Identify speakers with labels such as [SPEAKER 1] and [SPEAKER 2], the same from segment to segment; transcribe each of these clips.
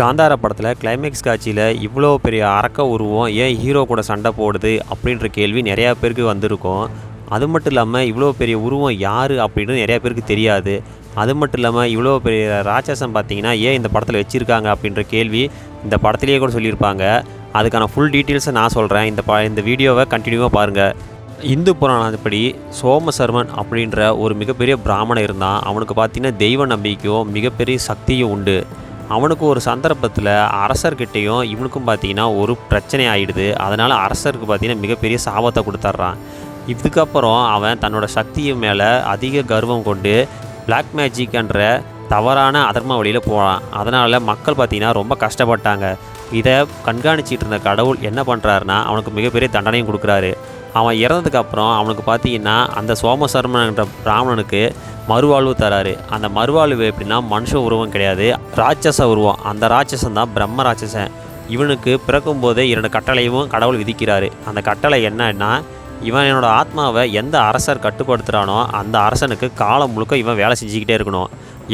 [SPEAKER 1] காந்தார படத்தில் கிளைமேக்ஸ் காட்சியில் இவ்வளோ பெரிய அரக்க உருவம் ஏன் ஹீரோ கூட சண்டை போடுது அப்படின்ற கேள்வி நிறையா பேருக்கு வந்திருக்கும். அது மட்டும் இல்லாமல் இவ்வளோ பெரிய உருவம் யார் அப்படின்னு நிறையா பேருக்கு தெரியாது. அது மட்டும் இல்லாமல் இவ்வளோ பெரிய ராட்சசம் பார்த்தீங்கன்னா ஏன் இந்த படத்தில் வச்சுருக்காங்க அப்படின்ற கேள்வி இந்த படத்துலேயே கூட சொல்லியிருப்பாங்க. அதுக்கான ஃபுல் டீட்டெயில்ஸை நான் சொல்கிறேன் இந்த ப இந்த வீடியோவை கண்டினியூவாக பாருங்கள் இந்து புராணப்படி சோமசர்மன் அப்படின்ற ஒரு மிகப்பெரிய பிராமணன் இருந்தான். அவனுக்கு பார்த்தீங்கன்னா தெய்வ நம்பிக்கையும் மிகப்பெரிய சக்தியும் உண்டு. அவனுக்கு ஒரு சந்தர்ப்பத்தில் அரசர்கிட்டையும் இவனுக்கும் பார்த்தீங்கன்னா ஒரு பிரச்சனை ஆகிடுது அதனால் அரசருக்கு பார்த்தீங்கன்னா மிகப்பெரிய சாபத்தை கொடுத்துட்றான் இதுக்கப்புறம் அவன் தன்னோட சக்தியை மேலே அதிக கர்வம் கொண்டு பிளாக் மேஜிக்ன்ற தவறான அதர்ம வழியில் போகிறான் அதனால் மக்கள் பார்த்தீங்கன்னா ரொம்ப கஷ்டப்பட்டாங்க. இதை கண்காணிச்சிட்டு இருந்த கடவுள் என்ன பண்ணுறாருனா அவனுக்கு மிகப்பெரிய தண்டனையும் கொடுக்குறாரு. அவன் இறந்ததுக்கப்புறம் அவனுக்கு பார்த்தீங்கன்னா அந்த சோமசர்மன்ற பிராமணனுக்கு மறுவாழ்வு தராரு. அந்த மறுவாழ்வு எப்படின்னா மனுஷ உருவம் கிடையாது ராட்சச உருவம். அந்த ராட்சசன் தான் பிரம்ம ராட்சசன். இவனுக்கு பிறக்கும்போதே இரண்டு கட்டளையும் கடவுள் விதிக்கிறாரு. அந்த கட்டளை என்னன்னா இவன் என்னோட ஆத்மாவை எந்த அரசர் கட்டுப்படுத்துகிறானோ அந்த அரசனுக்கு காலம் முழுக்க இவன் வேலை செஞ்சுக்கிட்டே இருக்கணும்.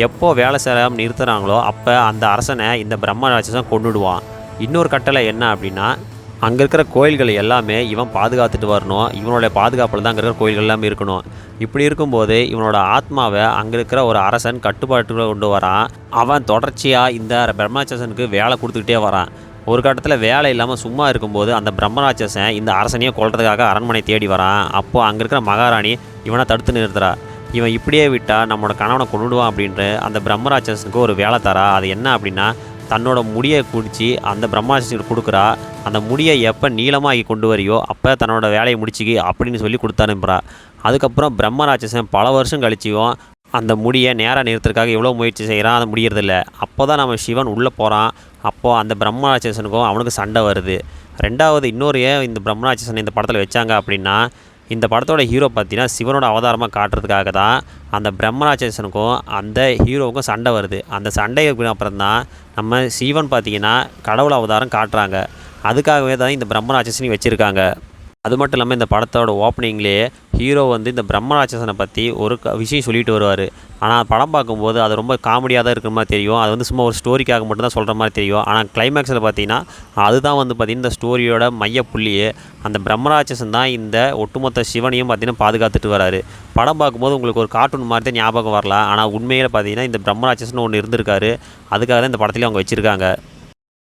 [SPEAKER 1] எப்போ வேலை செய்யாமல் நிறுத்துகிறாங்களோ அப்போ அந்த அரசனை இந்த பிரம்ம ராட்சசன் கொண்டுடுவான் இன்னொரு கட்டளை என்ன அப்படின்னா அங்கே இருக்கிற கோயில்கள் எல்லாமே இவன் பாதுகாத்துட்டு வரணும். இவனுடைய பாதுகாப்பில் தான் அங்கே இருக்கிற கோயில்கள் எல்லாமே இருக்கணும். இப்படி இருக்கும்போது இவனோட ஆத்மாவை அங்கே இருக்கிற ஒரு அரசன் கட்டுப்பாட்டுக்குள்ளே கொண்டு வரான். அவன் தொடர்ச்சியாக இந்த பிரம்மராட்சசனுக்கு வேலை கொடுத்துக்கிட்டே வரான். ஒரு கட்டத்தில் வேலை இல்லாமல் சும்மா இருக்கும்போது அந்த பிரம்மராட்சசன் இந்த அரசனையே கொள்றதுக்காக அரண்மனை தேடி வரான். அப்போது அங்கே இருக்கிற மகாராணி இவனை தடுத்து நிறுத்துறா. இவன் இப்படியே விட்டால் நம்மளோட கணவனை கொண்டுடுவான் அப்படின்ட்டு அந்த பிரம்மராட்சசனுக்கு ஒரு வேலை தரா. அது என்ன அப்படின்னா தன்னோட முடியை குடித்து அந்த பிரம்மாசிரியர் கொடுக்குறா. அந்த முடியை எப்போ நீளமாகி கொண்டு வரியோ அப்போ தன்னோட வேலையை முடிச்சுக்கி அப்படின்னு சொல்லி கொடுத்தனுப்புறா அதுக்கப்புறம் பிரம்மராட்சசன் பல வருஷம் கழிச்சியும் அந்த முடியை நேராக நிறுத்துறதுக்காக எவ்வளோ முயற்சி செய்கிறான் அதை முடியறதில்ல. அப்போ தான் நம்ம சிவன் உள்ளே போகிறான் அப்போது அந்த பிரம்மராட்சசனுக்கும் அவனுக்கு சண்டை வருது. ரெண்டாவது இன்னொரு ஏன் இந்த பிரம்மராட்சசன் இந்த படத்தில் வச்சாங்க அப்படின்னா இந்த படத்தோட ஹீரோ பார்த்தீங்கன்னா சிவனோட அவதாரமாக காட்டுறதுக்காக தான் அந்த பிரம்மராட்சசனுக்கும் அந்த ஹீரோவுக்கும் சண்டை வருது. அந்த சண்டை அப்புறம் தான் நம்ம சிவன் பார்த்தீங்கன்னா கடவுள் அவதாரம் காட்டுறாங்க. அதுக்காகவே தான் இந்த பிரம்மராட்சசனையும் வச்சுருக்காங்க. அது மட்டும் இல்லாமல் இந்த படத்தோட ஓப்பனிங்லேயே ஹீரோ வந்து இந்த பிரம்மராட்சசனை பற்றி ஒரு க- விஷயம் சொல்லிட்டு வருவார். ஆனால் படம் பார்க்கும்போது அது ரொம்ப காமெடியாக தான் இருக்கிற மாதிரி தெரியும். அது வந்து சும்மா ஒரு ஸ்டோரிக்காக மட்டும்தான் சொல்கிற மாதிரி தெரியும். ஆனால் கிளைமேக்ஸில் பார்த்தீங்கன்னா அதுதான் வந்து பார்த்திங்கன்னா இந்த ஸ்டோரியோட மையப்புள்ளியே. அந்த பிரம்மராட்சசன் தான் இந்த ஒட்டுமொத்த சிவனையும் பார்த்தீங்கன்னா பாதுகாத்துட்டு வராரு. படம் பார்க்கும்போது உங்களுக்கு ஒரு கார்ட்டூன் மாதிரி தான் ஞாபகம் வரலாம். ஆனால் உண்மையில் பார்த்தீங்கன்னா இந்த பிரம்மராட்சசன் ஒன்று இருந்திருக்காரு. அதுக்காக தான் இந்த படத்துலேயே அவங்க வச்சுருக்காங்க.